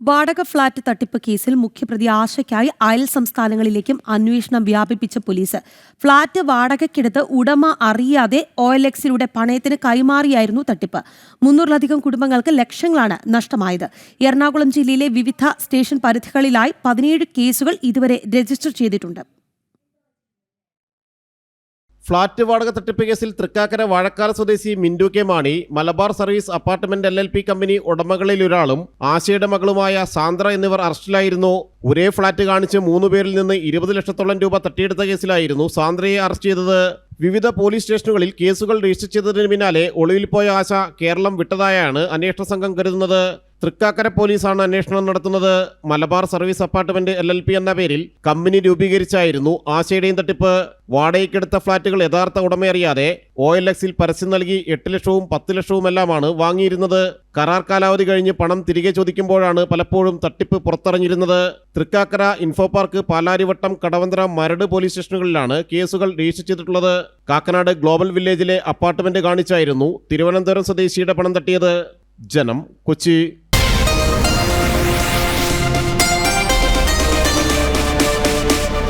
വാടക ഫ്ളാറ്റ് തട്ടിപ്പ് കേസിൽ മുഖ്യപ്രതി ആശയ്ക്കായി അയൽ സംസ്ഥാനങ്ങളിലേക്കും അന്വേഷണം വ്യാപിപ്പിച്ച പോലീസ്. ഫ്ളാറ്റ് വാടകയ്ക്കെടുത്ത് ഉടമ അറിയാതെ ഒ എൽ എക്സിലൂടെ പണയത്തിന് കൈമാറിയായിരുന്നു തട്ടിപ്പ്. മുന്നൂറിലധികം കുടുംബങ്ങൾക്ക് ലക്ഷങ്ങളാണ് നഷ്ടമായത്. എറണാകുളം ജില്ലയിലെ വിവിധ സ്റ്റേഷൻ പരിധികളിലായി പതിനേഴ് കേസുകൾ ഇതുവരെ രജിസ്റ്റർ ചെയ്തിട്ടുണ്ട്. ഫ്ളാറ്റ് വാടക തട്ടിപ്പ് കേസിൽ തൃക്കാക്കര വാഴക്കാല സ്വദേശി Mintu K Mani Malabar service apartment L L P company ഉടമകളിൽ ഒരാളും ആശയുടെ മകളുമായ സാന്ദ്ര എന്നിവർ അറസ്റ്റിലായിരുന്നു. ഒരേ ഫ്ളാറ്റ് കാണിച്ച് മൂന്ന് പേരിൽ നിന്ന് ഇരുപത് ലക്ഷത്തോളം രൂപ തട്ടിയെടുത്ത കേസിലായിരുന്നു സാന്ദ്രയെ അറസ്റ്റ് ചെയ്തത്. വിവിധ പോലീസ് സ്റ്റേഷനുകളിൽ കേസുകൾ രജിസ്റ്റർ ചെയ്തതിന് പിന്നാലെ ഒളിവിൽ പോയ ആശ കേരളം വിട്ടതായാണ് അന്വേഷണ സംഘം കരുതുന്നത്. തൃക്കാക്കര പോലീസാണ് അന്വേഷണം നടത്തുന്നത്. Malabar service apartment L L P എന്ന പേരിൽ കമ്പനി രൂപീകരിച്ചായിരുന്നു ആശയുടെയും തട്ടിപ്പ്. വാടകയ്ക്കെടുത്ത ഫ്ളാറ്റുകൾ യഥാർത്ഥ ഉടമയറിയാതെ ഒ എൽ എക്സിൽ പരസ്യം നൽകി എട്ട് ലക്ഷവും പത്ത് ലക്ഷവും എല്ലാമാണ് വാങ്ങിയിരുന്നത്. കരാർ കാലാവധി കഴിഞ്ഞ് പണം തിരികെ ചോദിക്കുമ്പോഴാണ് പലപ്പോഴും തട്ടിപ്പ് പുറത്തറിഞ്ഞിരുന്നത്. Thrikkakara info park Palarivattom Kadavanthra Maradu police സ്റ്റേഷനുകളിലാണ് കേസുകൾ രജിസ്റ്റർ ചെയ്തിട്ടുള്ളത്. കാക്കനാട് ഗ്ലോബൽ വില്ലേജിലെ അപ്പാർട്ട്മെന്റ് കാണിച്ചായിരുന്നു തിരുവനന്തപുരം സ്വദേശിയുടെ പണം തട്ടിയത്. ജനം കൊച്ചി.